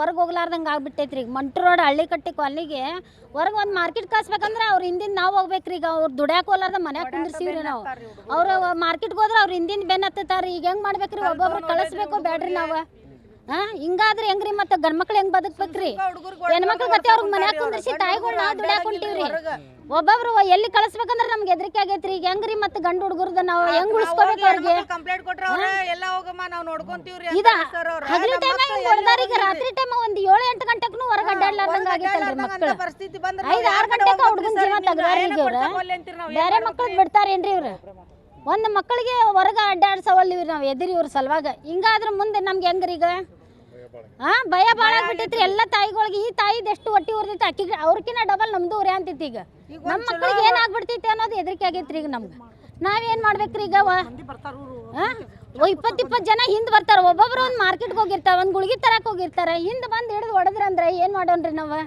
ಹೊರಗೆ ಹೋಗ್ಲಾರ್ದಂಗೆ ಆಗ್ಬಿಟ್ಟೈತ್ರಿ. ಈಗ ಮಂಟ್ರ ರೋಡ್ ಹಳ್ಳಿ ಕಟ್ಟಿ ಕಾಲನಿಗೆ ಹೊರಗೆ ಒಂದು ಮಾರ್ಕೆಟ್ ಕಳ್ಸ್ಬೇಕಂದ್ರೆ ಅವ್ರ ಹಿಂದಿಂದ ನಾವು ಹೋಗ್ಬೇಕ್ರಿ. ಈಗ ಅವ್ರು ದುಡ್ಯಾಕ ಹೋಲಾರ್ದ ಮನ್ಯಾಗ ರೀ ನಾವು. ಅವ್ರ ಮಾರ್ಕೆಟ್ಗೆ ಹೋದ್ರೆ ಅವ್ರ ಹಿಂದಿಂದ ಬೆನ್ನ ಹತ್ತತಾರ ಈಗ ಹೆಂಗ್ ಮಾಡ್ಬೇಕ್ರಿ? ಒಬ್ಬೊಬ್ರು ಕಳಿಸ್ಬೇಕು ಬೇಡ್ರಿ ನಾವು. ಹಾ ಹಿಂಗಾದ್ರೆ ಹೆಂಗ್ರಿ ಮತ್ತೆ ಗಂಡ್ ಮಕ್ಳು ಹೆಂಗ್ ಬದುಕ್ಬೇಕ್ರಿ? ಹೆಣ್ಮಕ್ಳು ಗತಿ ಅವ್ರಿಗೆ ಮನ್ಯಾಗ ಕುಂದ್ರಿಸಿ ತಾಯಿಗಳು ನಾವು ದುಡ್ಯಾಕ ಕುಂತೀವ್ರಿ ಒಬ್ಬೊಬ್ರು ಎಲ್ಲಿ ಕಳಿಸ್ಬೇಕಂದ್ರೆ ನಮ್ಗೆ ಹೆದರಿಕೆ ಆಗೈತ್ರಿ. ಈಗ ಹೆಂಗ್ರಿ ಮತ್ತೆ ಗಂಡು ಹುಡುಗರ್ದ ನಾವು ಹೆಂಗ್ ಉಳಿಸ್ಕೋಬೇಕು ಅವ್ರಿಗೆ ಕಂಪ್ಲೇಂಟ್ ಕೊಟ್ರ ಅವ್ರ ಎಲ್ಲ ಹೋಗಮ್ಮ ನಾವ್ ನೋಡ್ಕೊಂತೀವ್ರಿ ಇದ ಅಂತ ಹಗಲು ಟೈಮ್ ಹಿಂಗ್. ರಾತ್ರಿ ಟೈಮ್ ಒಂದ್ ಏಳು ಎಂಟು ಗಂಟೆಗೂ ಹೊರಗೆ ಅಡ್ಡಾಡ್ಲಾರ್ದಂಗ ಮಕ್ಳು. ಆಗೈತಲ್ರಿ ಮಕ್ಕಳು ಐದ್ ಆರ್ ಗಂಟೆಗೆ ಹುಡುಗನ ಜೀವ ಇವ್ರ ಬೇರೆ ಮಕ್ಳು ಮಕ್ಳಿಗೆ ಬಿಡ್ತಾರೇನ್ರಿ ಇವ್ರು? ಒಂದು ಮಕ್ಕಳಿಗೆ ಹೊರಗೆ ಅಡ್ಡಾಡ್ಸವಲ್ಲಿ ನಾವು ಎದಿರಿ ಇವ್ರ ಸಲುವಾಗ. ಹಿಂಗಾದ್ರೆ ಮುಂದೆ ನಮ್ಗೆ ಹೆಂಗ್ರಿ ಈಗ? ಹಾ ಭಯ ಭಾಳ ಆಗ್ಬಿಟ್ಟೈತ್ರಿ ಎಲ್ಲ ತಾಯಿಗಳಿಗೆ ಈ ತಾಯಿ ಎಷ್ಟು ಹೊಟ್ಟಿ ಉರ್ದೈತಿ. ಅಕ್ಕಿ ಅವ್ರಕಿನ ಡಬಲ್ ನಮ್ದು ಉರಿ ಅಂತೈತಿ ಈಗ. ಈಗ ನಮ್ಮ ಮಕ್ಳಿಗೆ ಏನಾಗ್ಬಿಡ್ತೈತಿ ಅನ್ನೋದು ಹೆದರಿಕೆ ಆಗೈತ್ರಿ ಈಗ ನಮ್ಗೆ. ನಾವೇನ್ ಮಾಡ್ಬೇಕ್ರಿ ಈಗ? ಓ ಇಪ್ಪತ್ತು ಇಪ್ಪತ್ತು ಜನ ಹಿಂದ್ ಬರ್ತಾರ. ಒಬ್ಬೊಬ್ರು ಒಂದು ಮಾರ್ಕೆಟ್ಗೆ ಹೋಗಿರ್ತಾರ ಒಂದು ಗುಳಿಗೆ ತರಕ್ ಹೋಗಿರ್ತಾರ. ಹಿಂದ್ ಬಂದು ಹಿಡಿದು ಹೊಡೆದ್ರಂದ್ರೆ ಏನು ಮಾಡೋಣ್ರಿ ನಾವು?